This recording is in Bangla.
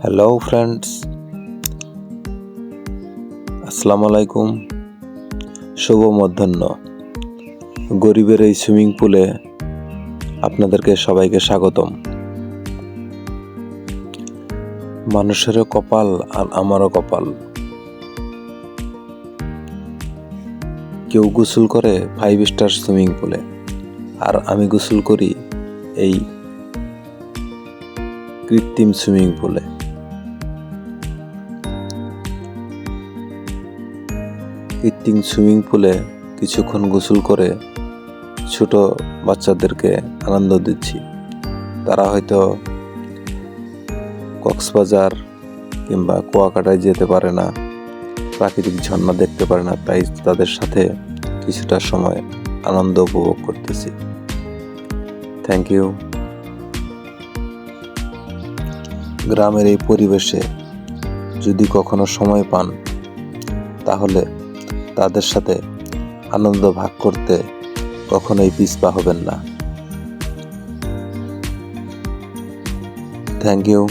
হ্যালো ফ্রেন্ডস আসসালামু আলাইকুম শুভ মধ্যাহ্ন গরিবের এই সুইমিং পুলে আপনাদেরকে সবাইকে স্বাগতম মানুষেরও কপাল আর আমারও কপাল কেউ গোসল করে ফাইভ স্টার সুইমিং পুলে আর আমি গোসল করি এই কৃত্রিম সুইমিং পুলে কৃত্রিম সুইমিং পুলে কিছুক্ষণ গোসল করে ছোট বাচ্চাদেরকে আনন্দ দিচ্ছি। তারা হয়তো কক্সবাজার কিংবা কুয়াকাটায় যেতে পারে না, প্রাকৃতিক ঝর্ণা দেখতে পারে না, তাই তাদের সাথে কিছুটা সময় আনন্দ উপভোগ করতেছি। থ্যাংক ইউ গ্রামের এই পরিবেশে যদি কখনো সময় পান, তাহলে তাদের সাথে আনন্দ ভাগ করতে কখনোই পিছপা হবেন না। Thank you